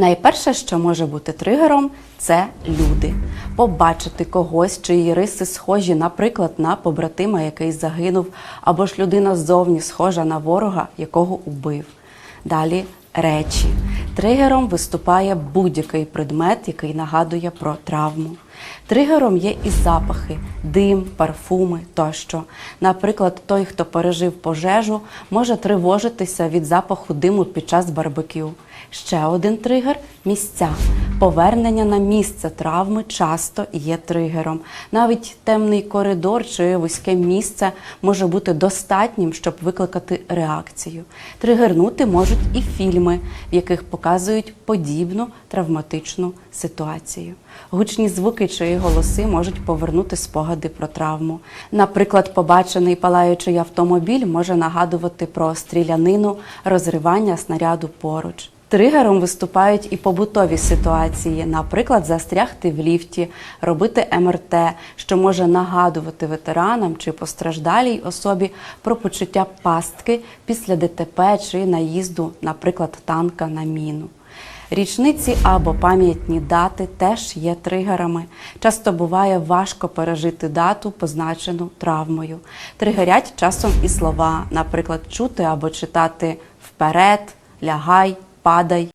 Найперше, що може бути тригером, це люди. Побачити когось, чиї риси схожі, наприклад, на побратима, який загинув, або ж людина ззовні схожа на ворога, якого убив. Далі речі. Тригером виступає будь-який предмет, який нагадує про травму. Тригером є і запахи, дим, парфуми тощо. Наприклад, той, хто пережив пожежу, може тривожитися від запаху диму під час барбекю. Ще один тригер місця. Повернення на місце травми часто є тригером. Навіть темний коридор чи вузьке місце може бути достатнім, щоб викликати реакцію. Тригернути можуть і фільми, в яких показують подібну травматичну ситуацію. Гучні звуки чи голоси можуть повернути спогади про травму. Наприклад, побачений палаючий автомобіль може нагадувати про стрілянину, розривання снаряду поруч. Тригером виступають і побутові ситуації, наприклад, застрягти в ліфті, робити МРТ, що може нагадувати ветеранам чи постраждалій особі про почуття пастки після ДТП чи наїзду, наприклад, танка на міну. Річниці або пам'ятні дати теж є тригерами. Часто буває важко пережити дату, позначену травмою. Тригерять часом і слова, наприклад, чути або читати вперед, лягай, падай.